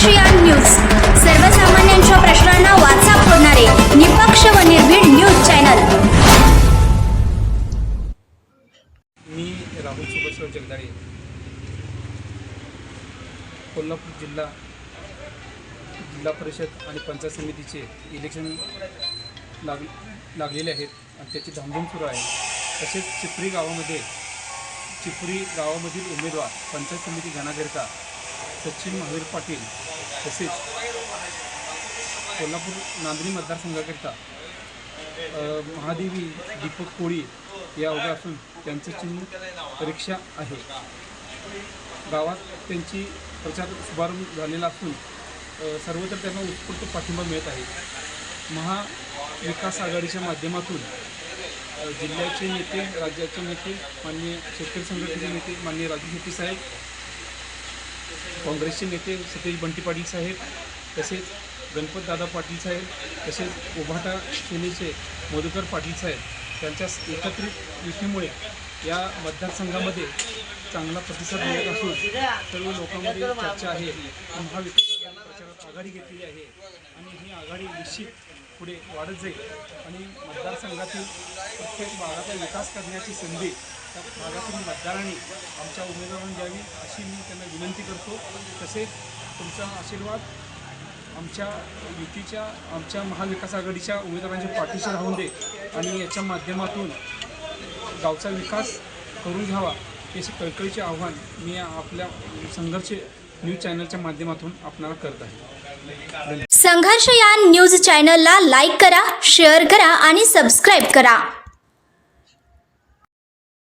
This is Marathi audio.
ASEAN news. सर्वसामान्यांच्या प्रश्नांना वाचा फोडणारे निपक्ष व निर्भीड न्यूज चॅनल. मी राहुल सुभाषराव जगदाळे. कोल्हापूर जिल्हा जिल्हा परिषद आणि पंचायत समितीचे इलेक्शन लाग लागलेले आहेत आणि त्याची धामधूम सुरू आहे. तसेच चिपरी गावामध्ये चिपरी गावामधील उमेदवार पंचायत समिती घेण्याकरिता सचिन महावीर पाटील तसेच कोल्हापूर नांदणी मतदारसंघाकरिता महादेवी दीपक कोळी या उभ्या असून त्यांचं चिन्ह रिक्षा आहे. गावात त्यांची प्रचार शुभारंभ झालेला असून सर्वत्र त्यांना उत्स्फूर्त पाठिंबा मिळत आहे. महाविकास आघाडीच्या माध्यमातून जिल्ह्याचे नेते राज्याचे नेते माननीय शेतकरी संघटनेचे नेते माननीय राजू शेट्टी साहेब काँग्रेसचे नेते सतीश बंटी पाटील साहेब तसेच गणपत दादा पाटील साहेब तसेच उभाटा सेनेचे मधुकर पाटील साहेब त्यांच्या एकत्रित युतीमुळे या मतदारसंघामध्ये चांगला प्रतिसाद मिळत असून सर्व लोकांमध्ये चर्चा आहे. महाविकास आघाडी घेतलेली आहे आणि ही आघाडी निश्चित पुढे वाढत जाईल. आणि मतदारसंघातील प्रत्येक भागाचा विकास करण्याची संधी त्या भागातील मतदारांनी आमच्या उमेदवारांनी द्यावी अशी मी त्यांना विनंती करतो. तसेच तुमचा आशीर्वाद आमच्या युतीच्या आमच्या महाविकास आघाडीच्या उमेदवारांच्या पाठीशी राहून दे आणि याच्या माध्यमातून गावचा विकास करून घ्यावा हे कळकळीचे आव्हान मी आपल्या संघर्ष न्यूज चॅनलच्या माध्यमातून आपणाला करत आहे. संघर्ष या न्यूज चॅनलला लाईक करा शेअर करा आणि सबस्क्राईब करा.